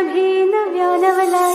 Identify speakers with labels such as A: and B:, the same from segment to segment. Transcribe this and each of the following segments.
A: नभे नव्या नवलाईचा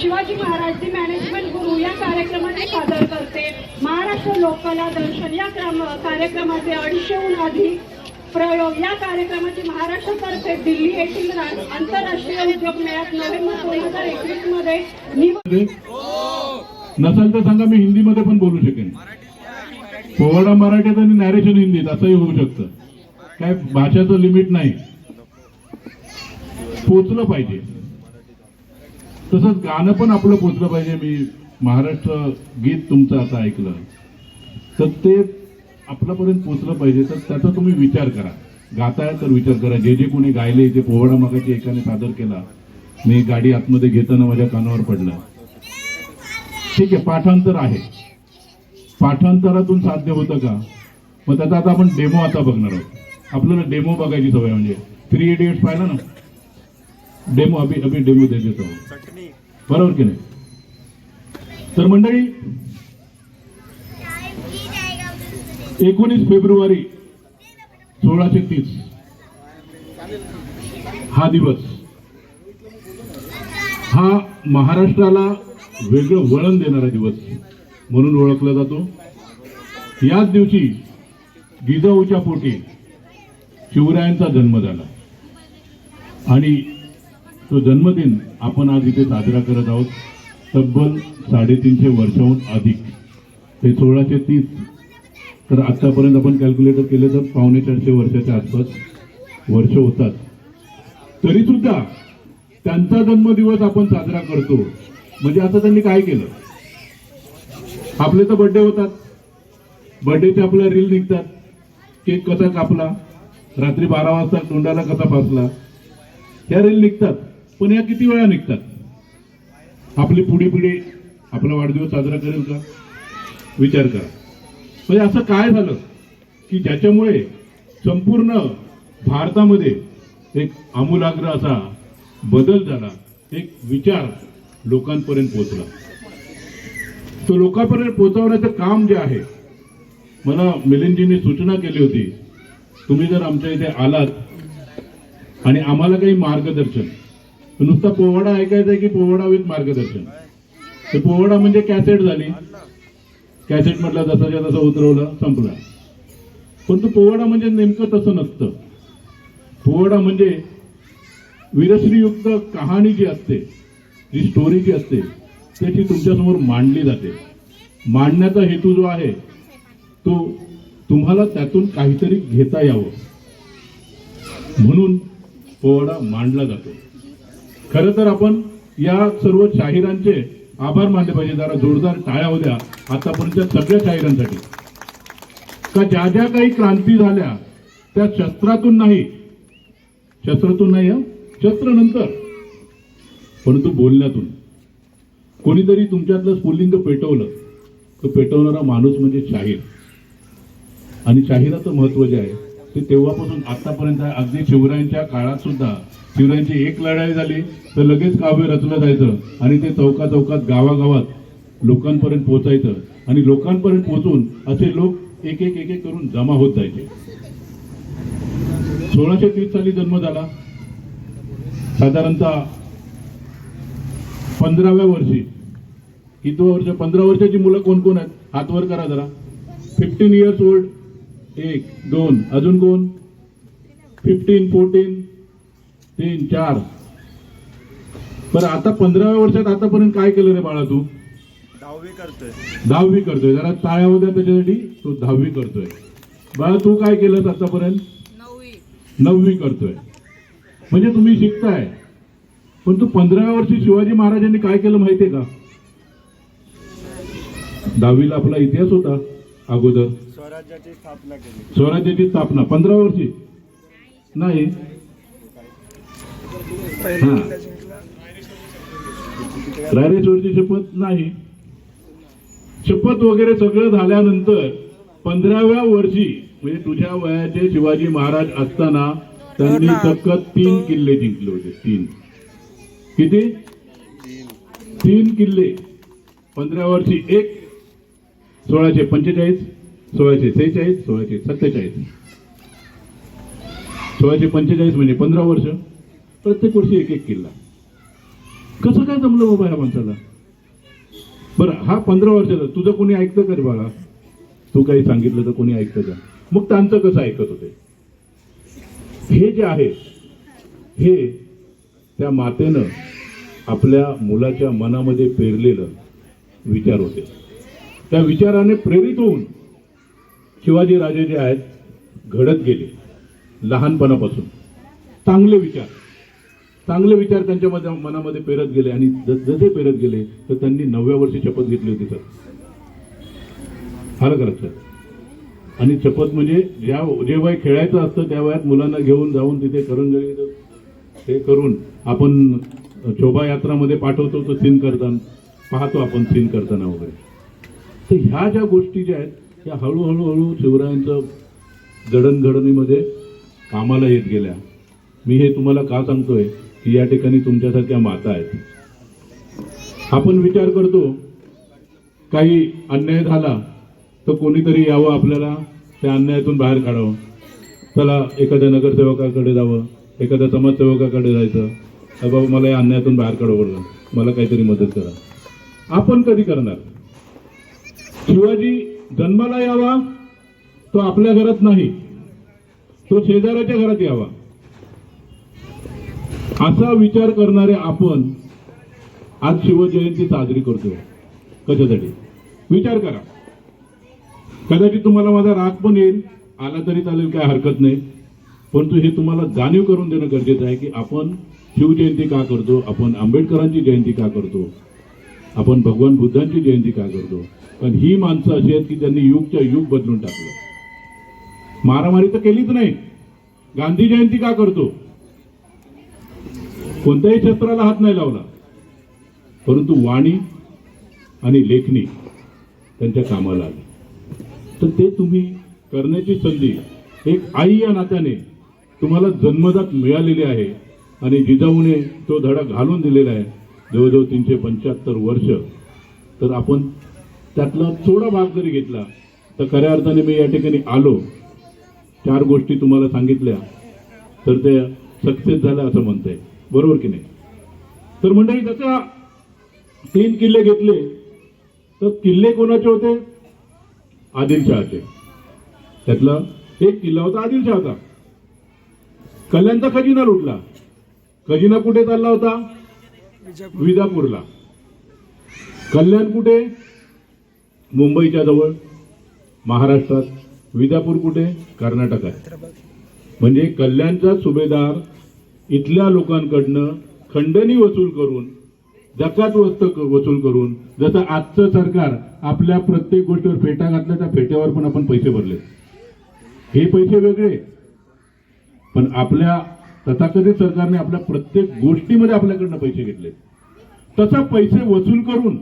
B: Shivaji Maharaj the management guru या कार्यक्रमाने सादर करते. महाराष्ट्र लोककला दर्शन या क्रम कार्यक्रमाचे अडीचशेहून अधिक प्रयोग या कार्यक्रमाची महाराष्ट्रातर्फे दिल्ली येथील आंतरराष्ट्रीय उद्योग मेळ्यात नोव्हेंबर दोन हजार एकवीसमध्ये मध्ये?
C: नसेल तर सांगा मी हिंदीमध्ये पण बोलू शकेन. पोवाडा मराठीत आणि नॅरेशन हिंदीत असंही होऊ शकतं. काय भाषाचं लिमिट नाही. पोचलं पाहिजे. तसंच गाणं पण आपलं पोचलं पाहिजे. मी महाराष्ट्र गीत तुमचं आता ऐकलं. तर ते आपल्यापर्यंत पोचलं पाहिजे. तर त्याचा तुम्ही विचार करा. गाताय तर विचार करा. जे जे कोणी गायले ते पोवाडा मागाची एकाने सादर केला. मी गाडी आतमध्ये घेताना माझ्या कानावर पडलं. ठीक आहे पाठांतर आहे. पाठांतरातून साध्य होतं का? मग त्याचा आता आपण डेमो आता बघणार आहोत. आपल्याला डेमो बघायची सवय म्हणजे. थ्री इडियट्स पाहिला ना? डेमो अभि अभि डेमो दे देतो बरोबर की नाही तर मंडळी एकोणीस फेब्रुवारी सोळाशे तीस हा दिवस हा महाराष्ट्राला वेगळं वळण देणारा दिवस म्हणून ओळखला जातो. याच दिवशी जिजाऊच्या पोटी शिवरायांचा जन्म झाला. आणि तो जन्मदिन आपण आज इथे साजरा करत आहोत तब्बल साडेतीनशे वर्षाहून अधिक. ते सोळाशे तीस. तर आत्तापर्यंत आपण कॅल्क्युलेटर केले तर पावणे चारशे वर्षाच्या आसपास वर्ष होतात. तरीसुद्धा त्यांचा जन्मदिवस आपण साजरा करतो. म्हणजे आता त्यांनी काय केलं? आपले तर बर्थडे होतात. बर्थडेचे आपल्या रील निघतात. केक कसा कापला? रात्री बारा वाजता तोंडाला कसा फासला? ह्या रील निघतात. पण या किती वेळा निघतात? आपली पुढी पिढी आपला वाढदिवस साजरा करेल का? विचार करा. म्हणजे असं काय झालं की ज्याच्यामुळे संपूर्ण भारतामध्ये एक आमूलाग्र असा बदल झाला एक विचार लोकांपर्यंत पोहोचला. तो लोकांपर्यंत पोहोचवण्याचं काम जे आहे मला मिलिंदजींनी सूचना केली होती तुम्ही जर आमच्या इथे आलात आणि आम्हाला काही मार्गदर्शन नुसता पोवाडा ऐकायचा आहे की पोवाडा विथ मार्गदर्शन. ते पोवाडा म्हणजे कॅसेट झाली. कॅसेट म्हटलं जसाच्या तसा उतरवलं संपला. पण तो पोवाडा म्हणजे नेमकं तसं नसतं. पोवाडा म्हणजे विरश्रीयुक्त कहाणी जी असते जी स्टोरी जी असते त्याची तुमच्यासमोर मांडली जाते. मांडण्याचा हेतू जो आहे तो तुम्हाला त्यातून काहीतरी घेता यावं. म्हणून पोवाडा मांडला जातो. खरं तर आपण या सर्व शाहिरांचे आभार मानले पाहिजे. जरा जोरदार टाळ्या होत्या आतापर्यंत सगळ्या शाहिरांसाठी. का ज्या ज्या काही क्रांती झाल्या त्या शस्त्रातून नाही. शस्त्रातून नाही शस्त्र नंतर परंतु बोलण्यातून. कोणीतरी तुमच्यातलं स्फुल्लिंग पेटवलं तर पेटवणारा माणूस म्हणजे शाहीर. आणि शाहिराचं महत्त्व जे आहे ते तेव्हापासून आतापर्यंत आहे. अगदी शिवरायांच्या काळात सुद्धा शिवरायांची एक लढाई झाली तर लगेच काव्य रचलं जायचं आणि ते चौका चौकात गावागावात लोकांपर्यंत पोहोचायचं. आणि लोकांपर्यंत पोहोचून असे लोक एक एक एक एक करून जमा होत जायचे. सोळाशे तीस साली जन्म झाला. साधारणतः पंधराव्या वर्षी. किती वर्ष पंधरा वर्षाची मुलं कोण कोण आहेत? हातवर करा जरा. फिफ्टीन इयर्स ओल्ड एक दोन. अजून कोण? फिफ्टीन फोर्टीन तीन चार. बरं आता पंधराव्या वर्षात आतापर्यंत काय केलं रे बाळा तू?
D: दहावी करतोय.
C: दहावी करतोय. जरा टाळ्या होत्या त्याच्यासाठी तो दहावी करतोय. बाळा तू काय केलंस आतापर्यंत? नववी. करतोय. म्हणजे तुम्ही शिकताय. पण तू पंधराव्या वर्षी शिवाजी महाराजांनी काय केलं माहितीये का? दहावीला आपला इतिहास होता अगोदर.
D: स्वराज्याची स्थापना केली.
C: स्वराज्याची स्थापना. पंधरा वर्षी? नाही. हा. रायरेश्वरची शपथ नाही. शपथ वगैरे सगळं झाल्यानंतर पंधराव्या वर्षी म्हणजे तुझ्या वयाचे शिवाजी महाराज असताना त्यांनी चक्क तीन किल्ले जिंकले होते. तीन. किती? तीन किल्ले. पंधरा वर्षी एक. सोळाशे पंचेचाळीस सोळाशे सेहेचाळीस सोळाशे सत्तेचाळीस. सोळाशे पंचेचाळीस म्हणजे पंधरा वर्ष. प्रत्येक वर्षी एक एक किल्ला. कसं काय जमलं बाबा ह्या माणसाला? बरं हा पंधरा वर्षाचा तुझं कोणी ऐकतं का रे बाळा? तू काही सांगितलं तर कोणी ऐकतं का? मग त्यांचं कसं ऐकत होते? हे जे आहे हे त्या मातेनं आपल्या मुलाच्या मनामध्ये पेरलेलं विचार होते. त्या विचाराने प्रेरित होऊन शिवाजी राजे जे आहेत घडत गेले लहानपणापासून. चांगले विचार. चांगले विचार त्यांच्या मध्ये मनामध्ये पेरत गेले आणि ज- जसे पेरत गेले तर त्यांनी नवव्या वर्षी शपथ घेतली होती सर. आलं का लक्षात? आणि शपथ म्हणजे ज्या जे वय खेळायचं असतं त्या वयात मुलांना घेऊन जाऊन तिथे करून हे करून आपण शोभायात्रामध्ये पाठवतो तो सीन करताना. पाहतो आपण सीन करताना वगैरे. तर ह्या ज्या गोष्टी ज्या आहेत त्या हळूहळू हळू शिवरायांचं जडणघडणीमध्ये कामाला येत गेल्या. मी हे तुम्हाला का सांगतोय? की या ठिकाणी तुमच्यासारख्या माता आहेत. आपण विचार करतो काही अन्याय झाला तर कोणीतरी यावं आपल्याला त्या अन्यायातून बाहेर काढावं. चला एखाद्या नगरसेवकाकडे जावं एखाद्या समाजसेवकाकडे जायचं. "अरे बाबा मला या अन्यायातून बाहेर काढावं मला काहीतरी मदत करा. आपण कधी करणार? शिवाजी जन्माला यावा तो आपल्या घरात नाही. तो शेजाऱ्याच्या घरात यावा. असा विचार करणारे आपण आज शिवजयंती साजरी करतोय. कशासाठी? विचार करा. कदाचित तुम्हाला माझा राग पण येईल. आला तरी चालेल काय हरकत नाही. परंतु हे तुम्हाला जाणीव करून देणं गरजेचं आहे की आपण शिवजयंती का करतो? आपण आंबेडकरांची जयंती का करतो? आपण भगवान बुद्धांची जयंती का करतो? पण ही माणसं अशी आहेत की त्यांनी युगच्या युग बदलून टाकलं. मारामारी तर केलीच नाही. गांधी जयंती का करतो? कोणत्याही शस्त्राला हात नाही लावला. परंतु वाणी आणि लेखणी त्यांच्या कामाला आली. तर ते तुम्ही करण्याची संधी एक आई या नात्याने तुम्हाला जन्मदात मिळालेली आहे आणि जिजाऊने तो धडा घालून दिलेला आहे. जवळजवळ तीनशे पंच्याहत्तर वर्ष. तर आपण त्यातला थोडा भाग जरी घेतला तर खऱ्या अर्थाने मी या ठिकाणी आलो. चार गोष्टी तुम्हाला सांगितल्या. तर ते सक्सेस झाल्या असं म्हणताय बरोबर की नाही? तर मंडळी जसं तीन किल्ले घेतले. तर किल्ले कोणाचे होते? आदिलशहाचे त्यातला एक किल्ला होता आदिलशहाचा कल्याणचा खजिना लुटला. खजिना कुठे चालला होता? विजापूरला. कल्याण कुठे? मुंबईच्या जवळ. महाराष्ट्रात. विजापूर कुठे? कर्नाटकात. म्हणजे कल्याणचा सुभेदार इथल्या लोकांकडनं खंडणी वसूल करून जकात वस्त वसूल करून जसं आजचं सरकार आपल्या प्रत्येक गोष्टीवर फेटा घातल्या त्या फेट्यावर पण आपण पैसे भरले. हे पैसे वेगळे. पण आपल्या तथाकथित सरकारने आपल्या प्रत्येक गोष्टीमध्ये आपल्याकडनं पैसे घेतले. तसा पैसे वसूल करून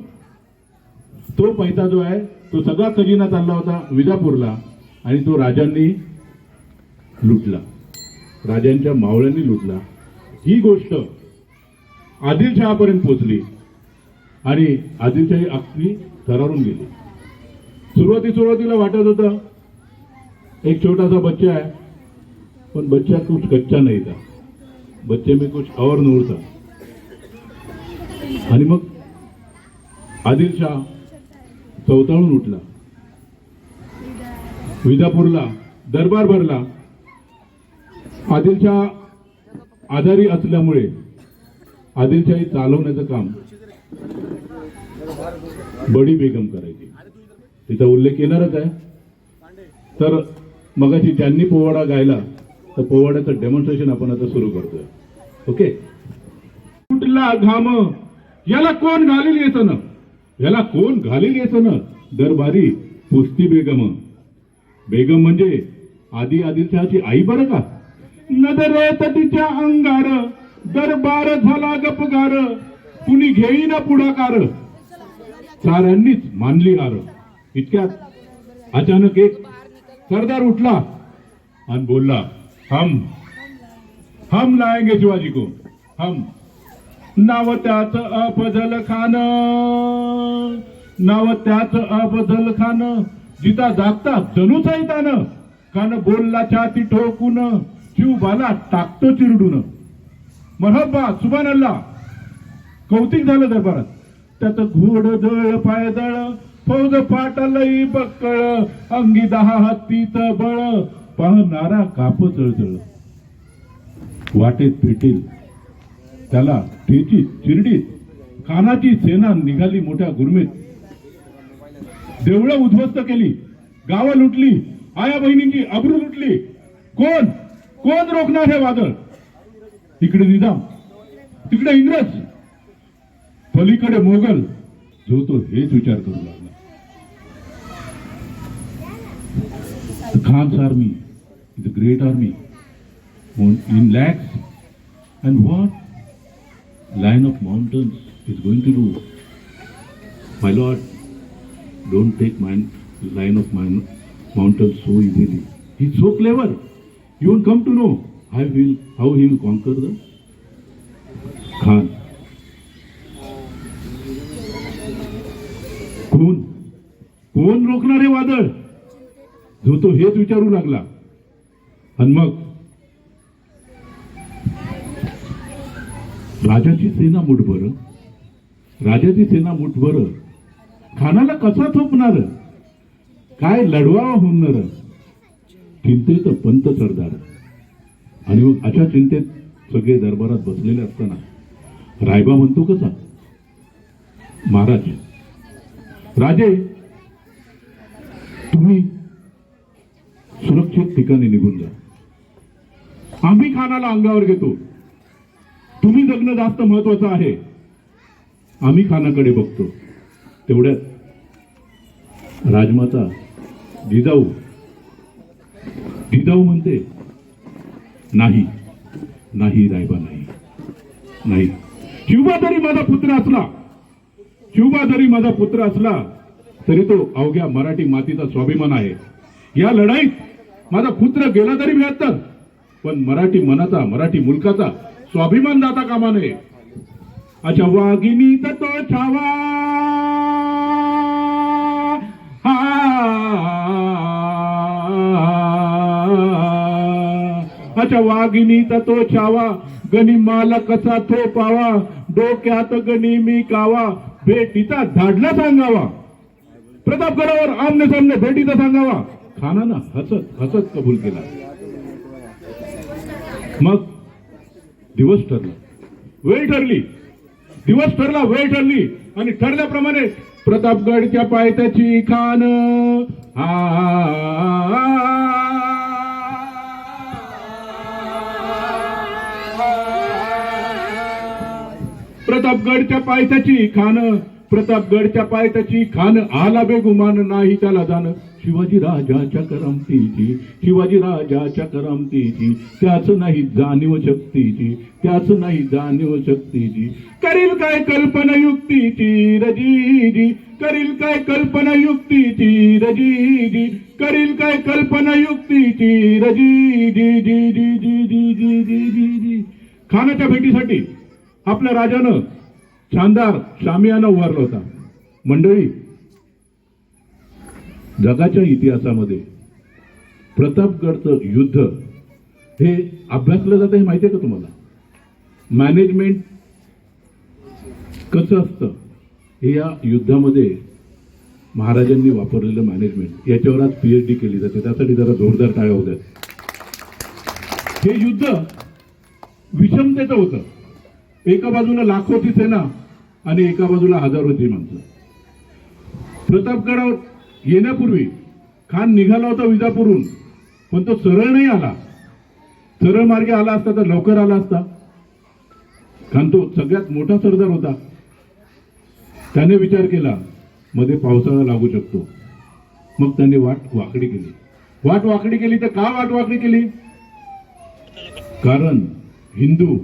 C: तो पैसा जो आहे तो सगळा खजिना चालला होता विजापूरला आणि तो राजांनी लुटला. राजांच्या मावळ्यांनी लुटला. ही गोष्ट आदिलशहापर्यंत पोहोचली आणि आदिलशाही अगदी थरारून गेली. सुरुवाती सुरुवातीला वाटत होतं एक छोटासा बच्चा आहे पण बच्चा कुछ कच्चा नाही था. बच्चे में कुछ और नूर था. आणि मग आदिलशाह चौताळून उठला. विजापूरला दरबार भरला. आदिलशाह आजारी असल्यामुळे आदिलशाही चालवण्याचं काम बडी बेगम करायची. तिचा उल्लेख येणारच आहे. तर मगाशी ज्यांनी पोवाडा गायला तर पोवाड्याचं डेमॉन्स्ट्रेशन आपण आता सुरू करतोय. ओके कुठला घाम? याला कोण घालील येत ना याला कोण घालील येत ना दरबारी पुस्ती बेगम. बेगम म्हणजे आधी आदिलशहाची आई बरं का? नजरेत तिच्या अंगार. दरबार झाला गपगार. कुणी घेईना पुढाकार. साऱ्यांनीच मानली हार. इतक्यात अचानक एक सरदार उठला आणि बोलला हम हम लाएंगे शिवाजी को हम. नाव त्याच अफजल खान. नाव त्याच अफजल खान. जिता जागता जणू सैतान कान बोलला छाती ठोकून. शिवबाला टाकतो चिरडून. मरहब्बा सुभान अल्ला कौतिक झालं दरबारात. त्यात घोड दळ पायदळ फौज फाटलई बक्कळ अंगी दहा हत्तीत बळ. पाहणारा काप जळजळ. वाटेत भेटेल. त्याला ठेची चिरडीत कानाची सेना निघाली मोठ्या गुरमेत. देवळं उद्ध्वस्त केली. गावं लुटली. आया बहिणींची अब्रू लुटली. कोण? कोण रोखणार हे वादळ? तिकडे निजाम तिकडे इंग्रज. पलीकडे मोगल. जो तो हेच विचार करू लागला. Khan's army is a great army in lakhs and what line of mountains is going to do my lord don't take my line of my mountains so easily he so clever you will come to know. How he will how he will conquer the Khan. कोण? कोण रोखणार हे वादळ? जो तो हेच विचारू लागला. आणि मग? राजाची सेना मुठभर राजाची सेना मुठभर खानाला कसा थोपणार? काय लढवा होणार चिंतेचं पंत सरदार. आणि मग अशा चिंतेत सगळे दरबारात बसलेले असताना रायबा म्हणतो कसा? महाराज राजे तुम्ही सुरक्षित ठिकाणी निघून जा. आम्ही खानाला अंगावर घेतो. तुम्ही जगणं जास्त महत्वाचं आहे. आम्ही खानाकडे बघतो. तेवढ्यात राजमाता जिजाऊ जिजाऊ म्हणते. नाही नाही रायबा नाही. नाही. शिवबा जरी माझा पुत्र असला शिवबा जरी माझा पुत्र असला तरी तो अवघ्या मराठी मातीचा स्वाभिमान आहे. या लढाईत माझा पुत्र गेला तरी बेहत्तर पण मराठी मनाचा मराठी मुलकाचा स्वाभिमान जाता कामा नये. अच्छा वाघिनीचा तो छावा. अच्छा वाघिणीचा तो छावा. गणी माला कसा थो पावा. डोक्यात गणी मी कावा भेटीचा धाडला सांगावा. प्रतापगडावर आमने सामने भेटीचा सांगावा. खानानं हसत हसत कबूल केला. मग दिवस ठरला. वेळ ठरली. दिवस ठरला वेळ ठरली. आणि ठरल्याप्रमाणे प्रतापगडच्या पायथ्याची खान. प्रतापगडच्या पायथ्याची खान प्रतापगडच्या पायथ्याची खान आला बेगुमान नाही त्याला जाण. शिवाजी राजाच्या करमतीची शिवाजी राजाच्या करमतीची त्याच नाही जाणीव शक्तीची त्याच नाही जाणीव शक्तीची. करील काय कल्पना युक्तीची रजीजी? करील काय कल्पना युक्तीची रजीजी? करील काय कल्पना युक्तीची रजी जी जी जी जी जी जी जी जी जी. खानाच्या भेटीसाठी आपल्या राजानं शानदार शामियानं उभारला होता. मंडळी जगाच्या इतिहासामध्ये प्रतापगडचं युद्ध हे अभ्यासलं जातं हे माहिती आहे का तुम्हाला? मॅनेजमेंट कसं असतं? हे या युद्धामध्ये महाराजांनी वापरलेलं मॅनेजमेंट याच्यावर आज पीएचडी केली जाते. त्यासाठी जरा जोरदार टाळ्या होत्या. हे युद्ध विषमतेचं होतं. एका बाजूला लाखोची सेना आणि एका बाजूला हजारोची माणसं. प्रतापगडावर येण्यापूर्वी खान निघाला होता विजापूरहून पण तो सरळ नाही आला. सरळ मार्गे आला असता तर लवकर आला असता. कारण तो सगळ्यात मोठा सरदार होता. त्याने विचार केला मध्ये पावसाळा लागू शकतो. मग त्याने वाट वाकडी केली. वाट वाकडी केली तर का वाट वाकडी केली? कारण हिंदू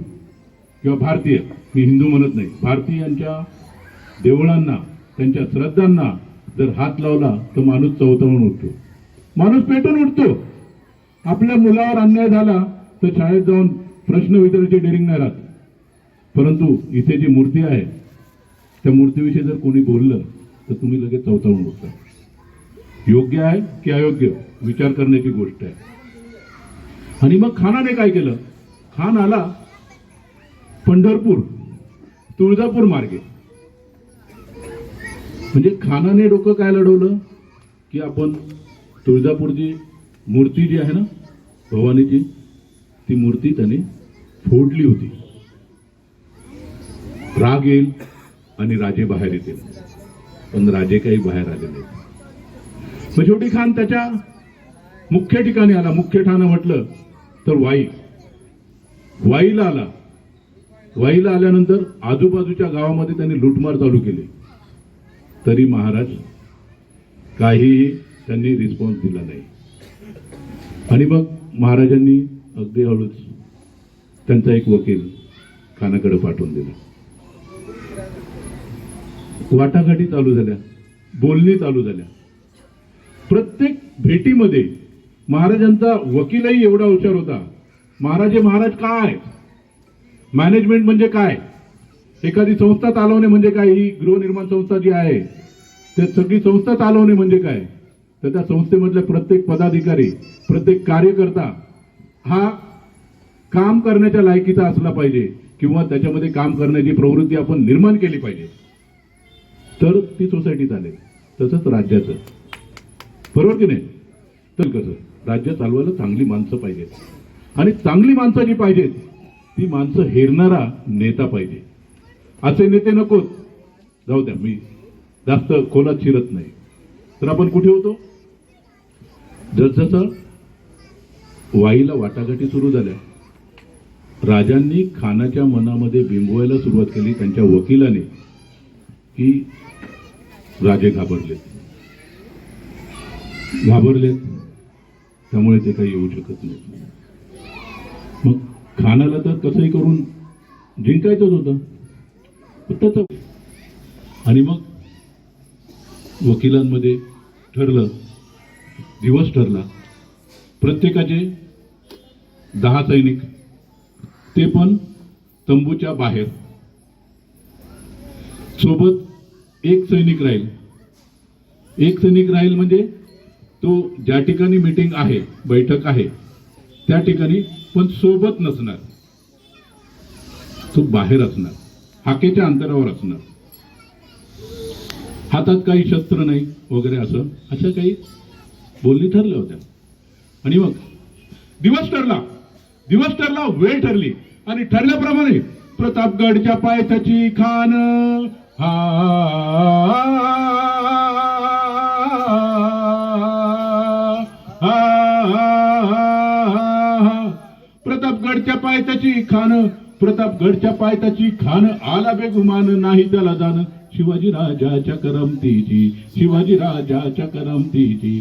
C: किंवा भारतीय मी हिंदू म्हणत नाही. भारतीयांच्या देवळांना त्यांच्या श्रद्धांना जर हात लावला तर माणूस चवतावून उठतो. माणूस पेटून उठतो. आपल्या मुलावर अन्याय झाला तर शाळेत जाऊन प्रश्न विचारायची डेरिंग नाही राहत. परंतु इथे जी मूर्ती आहे त्या मूर्तीविषयी जर कोणी बोललं तर तुम्ही लगेच चवतावून उठता. योग्य आहे की अयोग्य? विचार करण्याची गोष्ट आहे. आणि मग खानाने काय केलं? खान आला पंढरपूर तुळजापूर मार्गे. म्हणजे खानाने डोकं काय लढवलं? की आपण तुळजापूरची मूर्ती जी आहे ना भवानीची ती मूर्ती त्याने फोडली होती. राग येईल आणि राजे बाहेर येतील. पण राजे काही बाहेर आले नाही मग शेवटी खान त्याच्या मुख्य ठिकाणी आला. मुख्य ठाणं म्हटलं तर वाई. वाईला आला. वाईला आल्यानंतर आजूबाजूच्या गावामध्ये त्यांनी लुटमार चालू केली. तरी महाराज काहीही त्यांनी रिस्पॉन्स दिला नाही. आणि मग महाराजांनी अगदी हळूच त्यांचा एक वकील खानाकडे पाठवून दिला. वाटाघाटी चालू झाल्या बोलणी चालू झाल्या. प्रत्येक भेटीमध्ये महाराजांचा वकीलही एवढा हुशार होता. महाराजे महाराज काय? मॅनेजमेंट म्हणजे काय? एखादी संस्था चालवणे म्हणजे काय? ही गृहनिर्माण संस्था जी आहे ते सगळी संस्था चालवणे म्हणजे काय? तर त्या संस्थेमधल्या प्रत्येक पदाधिकारी प्रत्येक कार्यकर्ता हा काम करण्याच्या लायकीचा असला पाहिजे किंवा त्याच्यामध्ये काम करण्याची प्रवृत्ती आपण निर्माण केली पाहिजे. तर ती सोसायटी चालेल. तसंच राज्याचं. बरोबर की नाही? तर कसं? राज्य चालवायला चांगली माणसं पाहिजेत. आणि चांगली माणसं जी पाहिजेत ती माणसं हेरणारा नेता पाहिजे. असे नेते नकोत. जाऊ द्या मी जास्त खोलात शिरत नाही. तर आपण कुठे होतो? जसजसं वाईला वाटाघाटी सुरू झाल्या राजांनी खानाच्या मनामध्ये बिंबवायला सुरुवात केली त्यांच्या वकिलाने की राजे घाबरलेत. घाबरलेत त्यामुळे ते काही येऊ शकत नाही मग खानाला तर कसंही करून जिंकायचंच होतं. पण त्याचं आणि मग वकिलांमध्ये ठरलं दिवस ठरला. प्रत्येकाचे दहा सैनिक ते पण तंबूच्या बाहेर. सोबत एक सैनिक राहील. एक सैनिक राहील म्हणजे तो ज्या ठिकाणी मीटिंग आहे बैठक आहे त्या ठिकाणी पण सोबत नसणार. तो बाहेर असणार. हाकेच्या अंतरावर असणार. हातात काही शस्त्र नाही वगैरे असं अशा काही बोलणी ठरल्या होत्या. आणि मग दिवस ठरला दिवस ठरला वेळ ठरली. आणि ठरल्याप्रमाणे प्रतापगडच्या पायथ्याची खान हा गडच्या पायथ्याची खान प्रतापगडच्या पायथ्याची खान आला बेगुमान नाही त्याला जाण. शिवाजी राजाच्या करमतीची शिवाजी राजाच्या करमतीची.